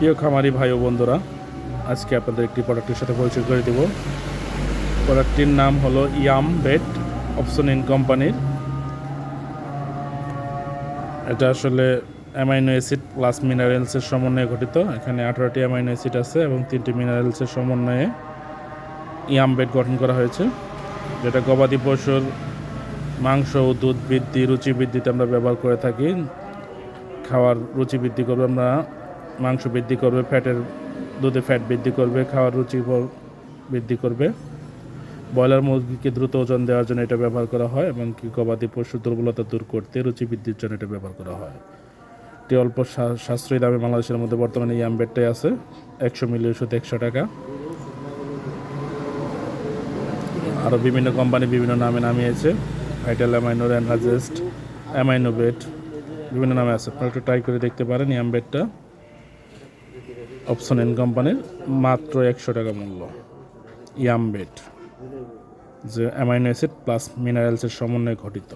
প্রিয় খামারি ভাই ও বন্ধুরা, আজকে আপনাদের একটি প্রোডাক্টের সাথে পরিচয় করে দেব। প্রোডাক্টটির নাম হলো ইয়াম বেড অপশন ইন কোম্পানির এটা আসলে অ্যামাইনো অ্যাসিড প্লাস মিনারেলসের সমন্বয়ে গঠিত। এখানে আঠারোটি অ্যামাইনো অ্যাসিড আছে এবং তিনটি মিনারেলসের সমন্বয়ে ইয়াম বেড গঠন করা হয়েছে। যেটা গবাদি পশুর মাংস ও দুধ বৃদ্ধি, রুচি বৃদ্ধিতে আমরা ব্যবহার করে থাকি। খাওয়ার রুচি বৃদ্ধি করবে। আমরা মাংস বৃদ্ধি করবে, ফ্যাটের দুধে ফ্যাট বৃদ্ধি করবে, খাওয়ার রুচি বৃদ্ধি করবে। ব্রয়লার মুরগিকে দ্রুত ওজন দেওয়ার জন্য এটা ব্যবহার করা হয় এবং কি গবাদি পশুর দুর্বলতা দূর করতে রুচি বৃদ্ধির জন্য এটা ব্যবহার করা হয়। এটি অল্প সাশ্রয়ী দামে বাংলাদেশের মধ্যে বর্তমানে এই আমবেডটাই আছে, একশো মিলি ওষুধ একশো টাকা। আরও বিভিন্ন কোম্পানি বিভিন্ন নামে নামিয়েছে ভাইটাল অ্যামাইনো, র্যানহাজেস্ট, অ্যামাইনো বেড বিভিন্ন নামে আছে। আপনারা একটু ট্রাই করে দেখতে পারেন ইয়াম বেডটা অপশন এন কোম্পানির মাত্র একশো টাকা মূল্য। ইয়ামবেট যে অ্যামাইনো অ্যাসিড প্লাস মিনারেলসের সমন্বয়ে গঠিত।